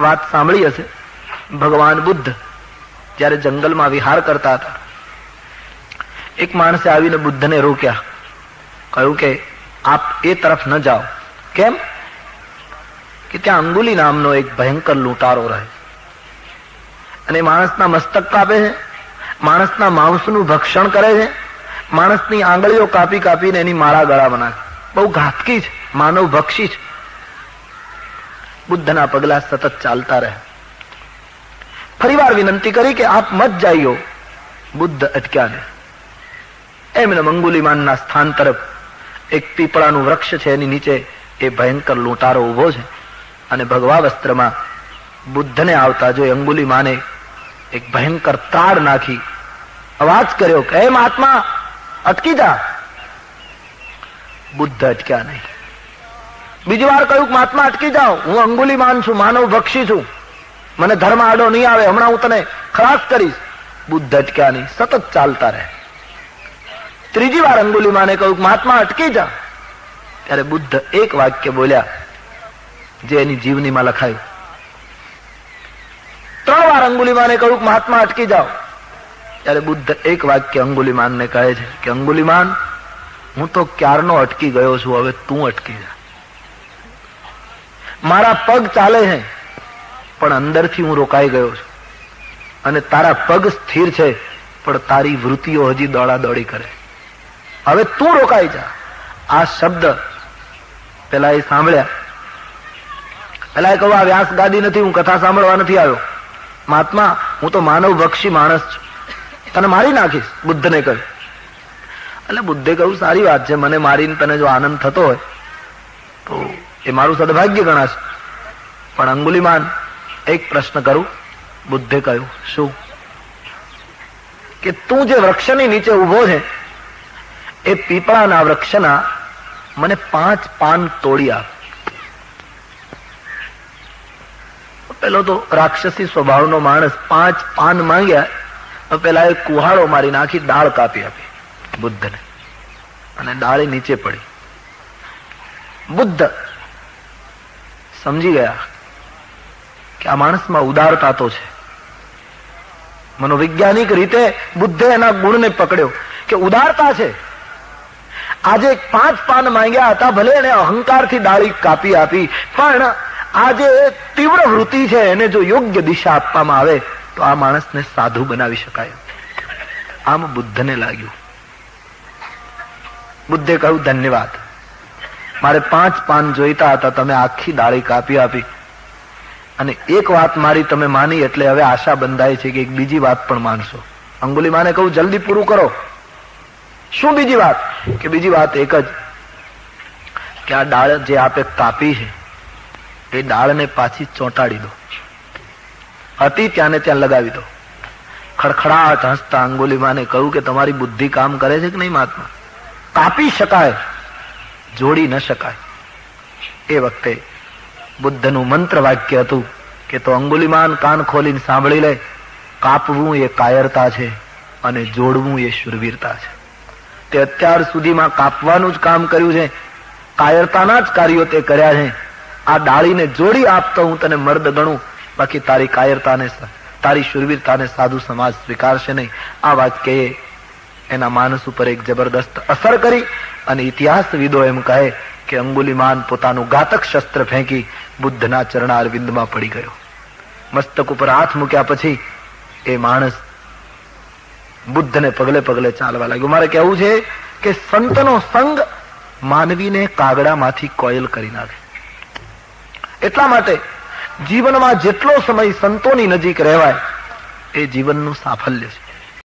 વાત સાંભળી હશે? ભગવાન બુદ્ધ જ્યારે જંગલમાં વિહાર કરતા હતા, એક માણસે આવીને બુદ્ધને રોક્યા. કહ્યું કે, આપ એ તરફ ન જાઓ. કેમ? કે ત્યાં અંગુલી નામનો એક ભયંકર લૂંટારો રહે. અને માણસના મસ્તક કાપે છે, માણસના માંસનું ભક્ષણ કરે છે, માણસની આંગળીઓ કાપી કાપીને એની માળા ગળા બનાવે બહુ ઘાતકી છે, માનવ ભક્ષી છે. બુદ્ધના પગલા સતત ચાલતા રહે. ફરીવાર વિનંતી કરી કે આપ મત જાઈયો બુદ્ધ અટક્યા ને એમને મંગુલીમાનના સ્થાન તરફ એક પીપળાનું વૃક્ષ છે એની નીચે એ ભયંકર લૂંટારો ઊભો છે અને ભગવા વસ્ત્રમાં બુદ્ધને આવતા જોઈ અંગુલી માને એક ભયંકર તાડ નાખી અવાજ કર્યો કે એમ આત્મા અટકી જા. બુદ્ધ અટક્યા નહીં. બીજી વાર કહ્યું મહાત્મા અટકી જાઓ. હું અંગુલી માન છું, માનવ ભક્ષી છું. મને ધર્મ આડો નહીં આવે. હમણાં હું તને ખરાબ કરીશ. બુદ્ધ અટક્યા નહીં સતત ચાલતા રહે. ત્રીજી વાર અંગુલી માને કહ્યું મહાત્મા અટકી જા. ત્યારે બુદ્ધ એક વાક્ય બોલ્યા, જે એની જીવનીમાં લખાયું. ત્રણ વાર અંગુલીમાને કહ્યું મહાત્મા અટકી જાઓ. ત્યારે બુદ્ધ એક વાક્ય અંગુલીમાનને કહે છે કે અંગુલીમાન હું તો ક્યારનો અટકી ગયો છું, હવે તું અટકી જા. મારા પગ ચાલે છે, પણ અંદરથી હું રોકાઈ ગયો છું. અને તારા પગ સ્થિર છે, પણ તારી વૃત્તિઓ હજી દોડા દોડી કરે. હવે તું રોકાઈ જા. આ શબ્દ પેલા એ સાંભળ્યા. પેલા એ કહું આ વ્યાસ ગાદી નથી, હું કથા સાંભળવા નથી આવ્યો. મહાત્મા, હું તો માનવ ભક્ષી માણસ છું. તને મારી નાખીશ? બુદ્ધને કહ્યું. એટલે બુદ્ધે કહ્યું, સારી વાત છે, મને મારીને તને જો આનંદ થતો હોય, તો એ મારું સદભાગ્ય ગણાશે. પણ અંગુલીમાન એક પ્રશ્ન કરું. બુદ્ધે કહ્યું, શું? કે તું જે વૃક્ષની નીચે ઊભો છે, એ પીપળાના વૃક્ષના મને પાંચ પાન તોડી આપ. પેલો તો રાક્ષસી સ્વભાવનો માણસ પાંચ પાન માંગ્યા પેલા એ કુહાડો મારી નાખી દાળ કાપી આપી બુદ્ધને. અને ડાળી નીચે પડી. બુદ્ધ સમજી ગયા કે આ માણસમાં ઉદારતા તો છે. મનોવૈજ્ઞાનિક રીતે બુદ્ધે એના ગુણને પકડ્યો કે ઉદારતા છે. આજે પાંચ પાન માંગ્યા હતા, ભલે એને અહંકારથી ડાળી કાપી આપી, પણ આ જે તીવ્ર વૃત્તિ છે, એને જો યોગ્ય દિશા આપવામાં આવે, તો આ માણસને સાધુ બનાવી શકાય. આમ બુદ્ધને લાગ્યું. બુદ્ધે કહ્યું, ધન્યવાદ. મારે પાંચ પાન જોઈતા હતા, તમે આખી દાળી કાપી આપી. અને એક વાત મારી તમે માની, એટલે હવે આશા બંધાય છે કે એક બીજી વાત પણ માનશો. અંગુલી માને કહું, જલ્દી પૂરું કરો. શું બીજી વાત? કે બીજી વાત એક જ, કે આ ડાળ જે આપે કાપી છે, એ ડાળને પાછી ચોંટાડી દો. હતી ત્યાંને ત્યાં લગાવી દો. ખડખડાટ હસતા અંગુલીમાને કહ્યું કે તમારી બુદ્ધિ કામ કરે છે કે નહીં મહાત્મા? કાપી શકાય. જોડી ન શકાય. એ વખતે બુદ્ધનું મંત્ર વાક્ય હતું કે તો અંગુલીમાન કાન ખોલીને સાંભળી લે, કાપવું એ કાયરતા છે અને જોડવું એ શુરવીરતા છે. તે અત્યાર સુધીમાં કાપવાનું જ કામ કર્યું છે, કાયરતાના જ કાર્યો તે કર્યા છે. આ ડાળીને જોડી આપતો હું તને મર્દ ગણું, બાકી તારી કાયરતાને તારી શુરવીરતાને સાધુ સમાજ સ્વીકારશે નહીં. આ વાક્યએ એના માનસ ઉપર એક જબરદસ્ત અસર કરી અને ઇતિહાસવિદો એમ કહે કે અંગુલીમાન પોતાનું ઘાતક શસ્ત્ર ફેંકી બુદ્ધના ચરણારવિંદમાં પડી ગયો. મસ્તક ઉપર હાથ મૂક્યા પછી એ માણસ બુદ્ધને પગલે પગલે ચાલવા લાગ્યો. મારે કહેવું છે કે સંતનો સંગ માનવીને કાગડામાંથી કોયલ કરી નાખે એટલા માટે જીવનમાં જેટલો સમય સંતોની નજીક રહેવાય, એ જીવનનું સાફલ્ય છે.